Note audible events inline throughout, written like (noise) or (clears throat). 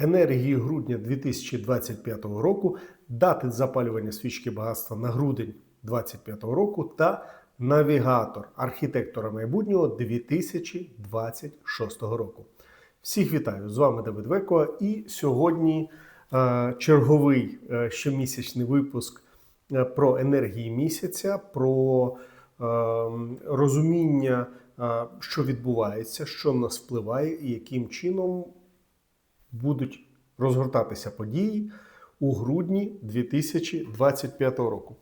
енергії грудня 2025 року, дати запалювання свічки багатства на грудень 2025 року та навігатор архітектора майбутнього 2026 року. Всіх вітаю! З вами Давид Веко, і сьогодні е, черговий е, щомісячний випуск е, про енергії місяця, про розуміння, що відбувається, що на нас впливає, і яким чином будуть розгортатися події у грудні 2025 року.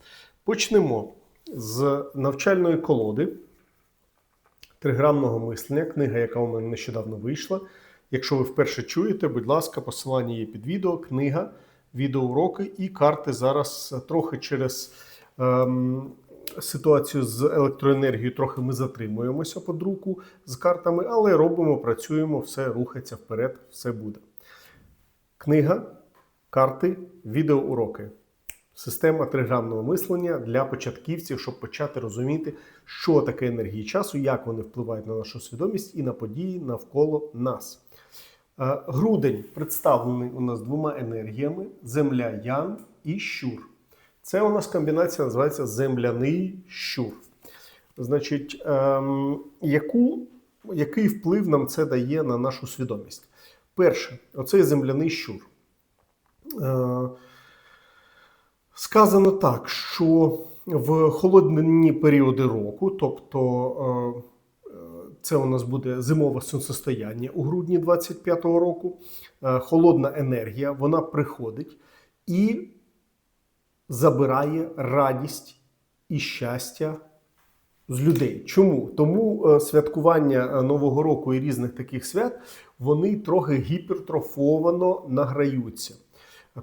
Почнемо з навчальної колоди триграмного мислення, книга, яка у мене нещодавно вийшла. Якщо ви вперше чуєте, будь ласка, посилання є під відео, книга, відеоуроки і карти зараз трохи через ем, ситуацію з електроенергією, трохи ми затримуємося по друку з картами, але робимо, працюємо, все рухається вперед, все буде. Книга, карти, відеоуроки. Система триграмного мислення для початківців, щоб почати розуміти, що таке енергії часу, як вони впливають на нашу свідомість і на події навколо нас. Е, Грудень представлений у нас двома енергіями: земля Ян і щур. Це у нас комбінація називається земляний щур. Значить, ем, яку, який вплив нам це дає на нашу свідомість? Перше, оцей земляний щур. Е, Сказано так, що в холодні періоди року, тобто е, це у нас буде зимове сонцестояння у грудні 25-го року, е, холодна енергія, вона приходить і забирає радість і щастя з людей. Чому? Тому е, святкування Нового року і різних таких свят вони трохи гіпертрофовано награються.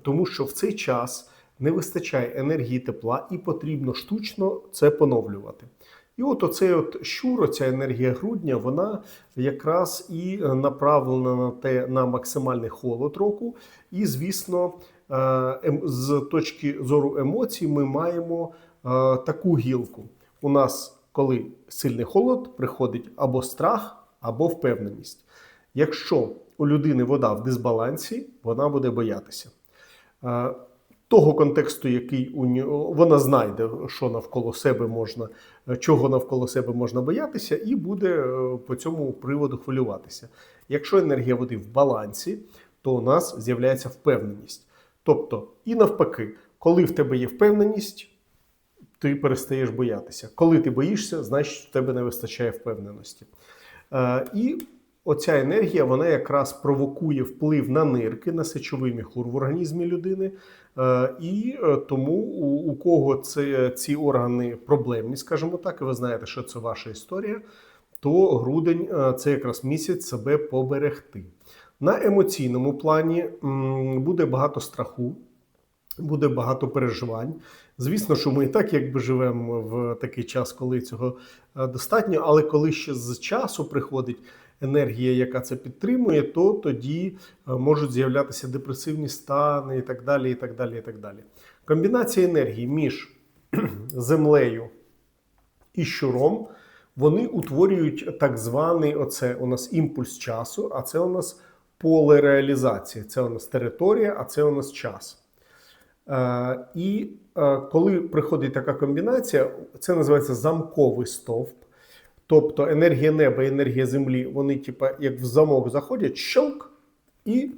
Тому що в цей час не вистачає енергії тепла і потрібно штучно це поновлювати. І от оцей от щур, оця енергія грудня, вона якраз і направлена на те на максимальний холод року. І, звісно, е, ем- з точки зору емоцій, ми маємо е, таку гілку. У нас, коли сильний холод, приходить або страх, або впевненість. Якщо у людини вода в дисбалансі, вона буде боятися. Е, того контексту, який у нього вона знайде, що навколо себе можна, чого навколо себе можна боятися, і буде е, по цьому приводу хвилюватися. Якщо енергія води в балансі, то у нас з'являється впевненість. Тобто, і навпаки, коли в тебе є впевненість, ти перестаєш боятися. Коли ти боїшся, значить в тебе не вистачає впевненості. Е, І оця енергія вона якраз провокує вплив на нирки, на сечовий міхур в організмі людини. Е, І е, тому у, у кого це, ці органи проблемні, скажімо так, і ви знаєте, що це ваша історія, то грудень е, це якраз місяць себе поберегти. На емоційному плані буде багато страху, буде багато переживань. Звісно, що ми і так якби живемо в такий час, коли цього е, достатньо, але коли ще з часу приходить енергія, яка це підтримує, то тоді е, можуть з'являтися депресивні стани і так далі. і так далі, і так далі. Комбінація енергії між (clears throat) землею і щуром, вони утворюють так званий оце у нас імпульс часу, а це у нас поле реалізації. Це у нас територія, а це у нас час. Е, І е, коли приходить така комбінація, це називається замковий стовп. Тобто енергія неба і енергія землі, вони, типа, як в замок заходять, щелк і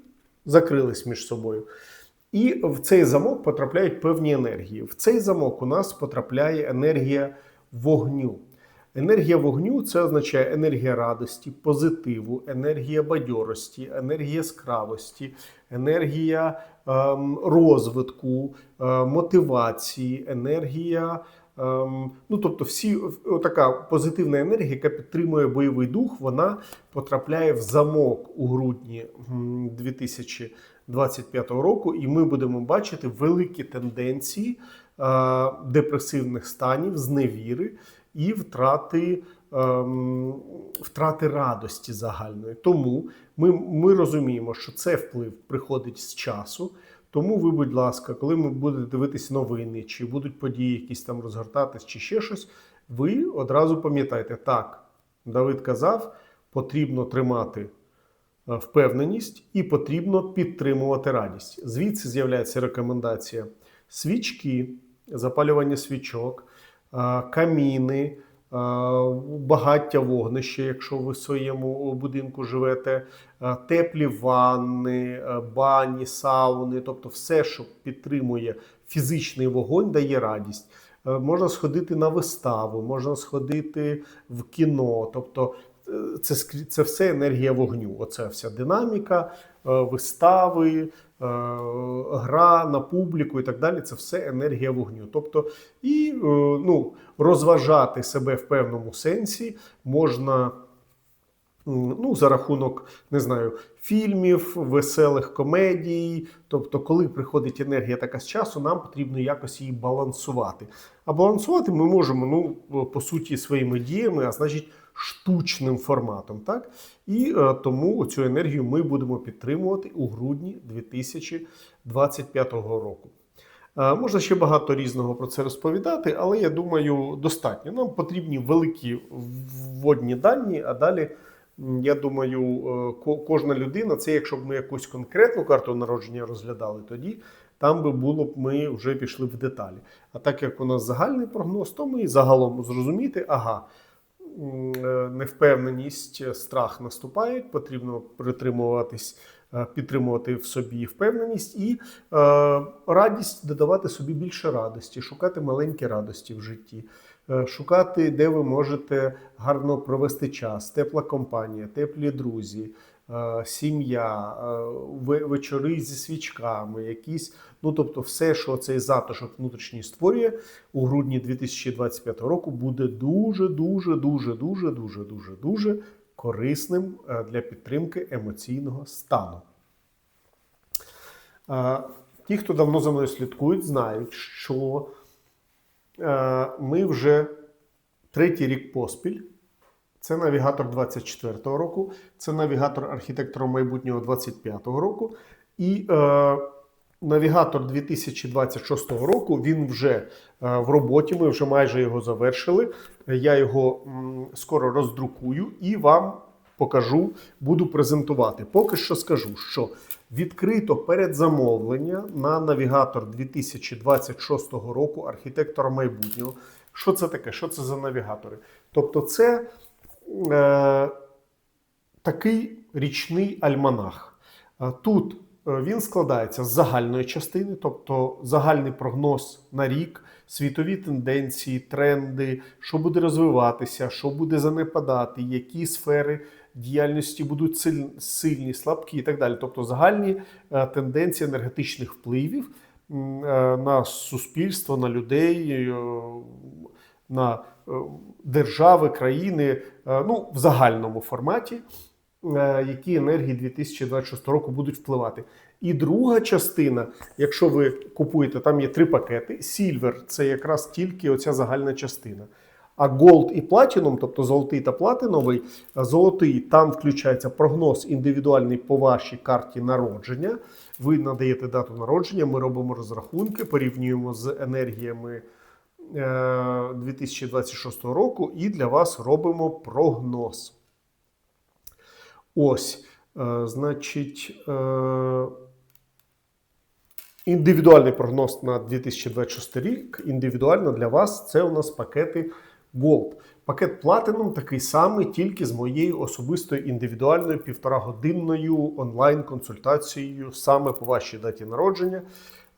закрились між собою. І в цей замок потрапляють певні енергії. В цей замок у нас потрапляє енергія вогню. Енергія вогню це означає енергія радості, позитиву, енергія бадьорості, енергія яскравості, енергія ем, розвитку, е, мотивації, енергія. Ем, ну, тобто, всі така позитивна енергія, яка підтримує бойовий дух, вона потрапляє в замок у грудні 2025 року, і ми будемо бачити великі тенденції е, депресивних станів, зневіри і втрати, ем, втрати радості загальної. Тому ми, ми розуміємо, що це вплив приходить з часу. Тому ви, будь ласка, коли ми будете дивитися новини, чи будуть події якісь там розгортатись, чи ще щось, ви одразу пам'ятайте, так, Давид казав, потрібно тримати е, впевненість і потрібно підтримувати радість. Звідси з'являється рекомендація свічки, запалювання свічок, каміни, багаття вогнища, якщо ви в своєму будинку живете, теплі ванни, бані, сауни, тобто все, що підтримує фізичний вогонь, дає радість. Е, Можна сходити на виставу, можна сходити в кіно. Тобто е, це, це все енергія вогню. Оце вся динаміка, е, вистави, гра на публіку і так далі. Це все енергія вогню. Тобто, і е, ну, розважати себе в певному сенсі можна. Ну, за рахунок, не знаю, фільмів, веселих комедій. Тобто, коли приходить енергія така з часу, нам потрібно якось її балансувати. А балансувати ми можемо, ну, по суті, своїми діями, а значить, штучним форматом. Так? І е, тому цю енергію ми будемо підтримувати у грудні 2025 року. Е, Можна ще багато різного про це розповідати, але я думаю, достатньо. Нам потрібні великі вводні дані, а далі. Я думаю, е, кожна людина, це якщо б ми якусь конкретну карту народження розглядали, тоді там би було б ми вже пішли в деталі. А так як у нас загальний прогноз, то ми загалом зрозуміти, ага, е, невпевненість, страх наступають, потрібно притримуватись, е, підтримувати в собі впевненість і е, радість додавати собі більше радості, шукати маленькі радості в житті. Е, Шукати, де ви можете гарно провести час, тепла компанія, теплі друзі, е, сім'я, е, вечори зі свічками, якісь, ну тобто, все, що цей затишок внутрішній створює у грудні 2025 року, буде дуже, дуже, дуже, дуже, дуже, дуже, дуже корисним для підтримки емоційного стану. Ті, хто давно за мною слідкують, знають, що ми вже третій рік поспіль. Це навігатор 24-го року, це навігатор архітектора майбутнього 25-го року. І е, навігатор 2026 року він вже е, в роботі. Ми вже майже його завершили. Я його м, скоро роздрукую і вам покажу, буду презентувати. Поки що скажу, що відкрито передзамовлення на навігатор 2026 року архітектора майбутнього. Що це таке? Що це за навігатори? Тобто, це е, такий річний альманах. Е, Тут е, він складається з загальної частини, тобто загальний прогноз на рік, світові тенденції, тренди, що буде розвиватися, що буде занепадати, які сфери діяльності будуть сильні, слабкі і так далі. Тобто загальні е, тенденції енергетичних впливів е, на суспільство, на людей, е, на держави, країни, ну, в загальному форматі, які енергії 2026 року будуть впливати. І друга частина, якщо ви купуєте, там є три пакети. Silver – це якраз тільки оця загальна частина. А Gold і Platinum, тобто золотий та платиновий, е, золотий там включається прогноз індивідуальний по вашій карті народження. Ви надаєте дату народження, ми робимо розрахунки, порівнюємо з енергіями е, 2026 року і для вас робимо прогноз. Ось, е, значить, е, індивідуальний прогноз на 2026 рік. Індивідуально для вас це у нас пакети Gold. Пакет Platinum такий самий, тільки з моєю особистою індивідуальною півторагодинною онлайн-консультацією саме по вашій даті народження.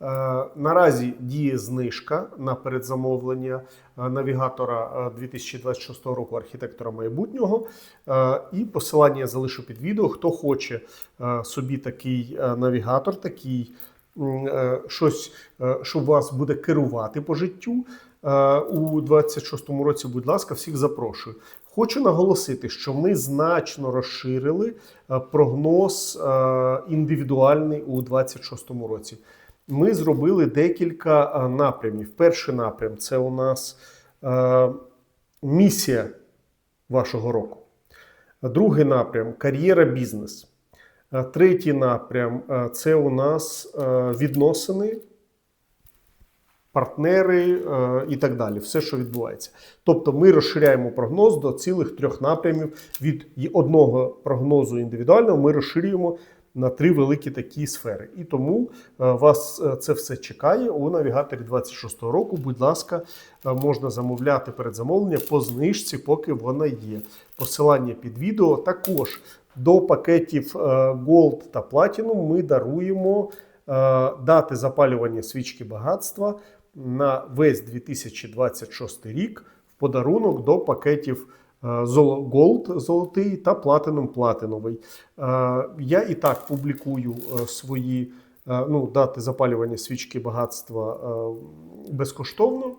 Е, Наразі діє знижка на передзамовлення е, навігатора е, 2026 року архітектора майбутнього. Е, І посилання я залишу під відео. Хто хоче е, собі такий е, навігатор, такий е, щось, е, що вас буде керувати по життю. Е, У 26-му році, будь ласка, всіх запрошую. Хочу наголосити, що ми значно розширили е, прогноз е, індивідуальний у 26-му році. Ми зробили декілька напрямів. Перший напрям це у нас місія вашого року. Другий напрям кар'єра бізнес. Третій напрям це у нас відносини партнери е, і так далі. Все, що відбувається. Тобто ми розширяємо прогноз до цілих трьох напрямів. Від одного прогнозу індивідуального ми розширюємо на три великі такі сфери. І тому е, вас е, це все чекає у навігаторі 26-го року. Будь ласка, можна замовляти передзамовлення по знижці, поки вона є. Посилання під відео. Також до пакетів Gold та Platinum ми даруємо дати запалювання свічки багатства на весь 2026 рік в подарунок до пакетів е, Gold золотий та Platinum платиновий. Е, Я і так публікую е, свої е, ну, дати запалювання свічки багатства е, безкоштовно.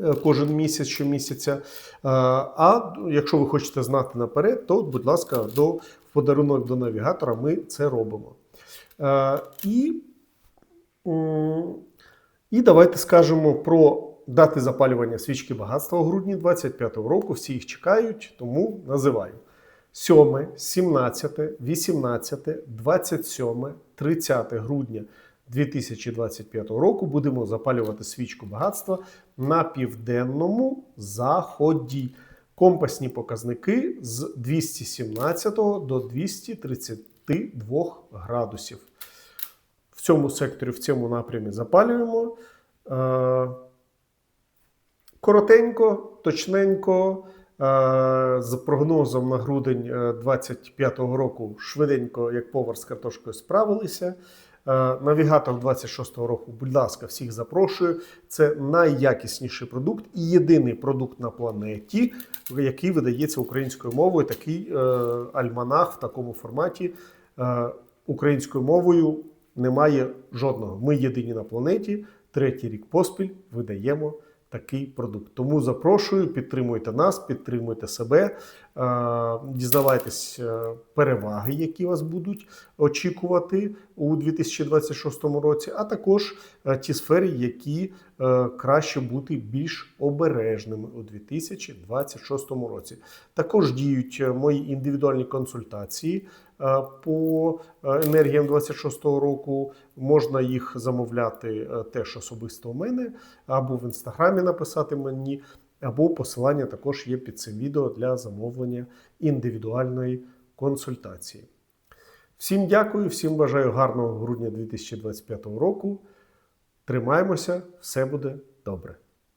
е, Кожен місяць щомісяця. Е, А якщо ви хочете знати наперед, то, будь ласка, до в подарунок до навігатора ми це робимо. Е, І, і давайте скажемо про дати запалювання свічки багатства у грудні 25-го року. Всі їх чекають, тому називаю. 7, 17, 18, 27, 30 грудня 2025 року будемо запалювати свічку багатства на південному заході. Компасні показники з 217 до 232 градусів. Цьому секторі, в цьому напрямі запалюємо. Е, Коротенько, точненько, е, з прогнозом на грудень 25-го року швиденько, як повар з картошкою, справилися. Е, Навігатор 26-го року, будь ласка, всіх запрошую. Це найякісніший продукт і єдиний продукт на планеті, який видається українською мовою. Такий е, альманах в такому форматі е, українською мовою немає жодного. Ми єдині на планеті. Третій рік поспіль видаємо такий продукт. Тому запрошую, підтримуйте нас, підтримуйте себе, е, дізнавайтесь е, переваги, які вас будуть очікувати у 2026 році, а також е, ті сфери, які краще бути більш обережними у 2026 році. Також діють мої індивідуальні консультації по е, енергіям 26-го року. Можна їх замовляти е, теж особисто у мене, або в інстаграмі написати мені, або посилання також є під цим відео для замовлення індивідуальної консультації. Всім дякую, всім бажаю гарного грудня 2025 року. Тримаємося, все буде добре.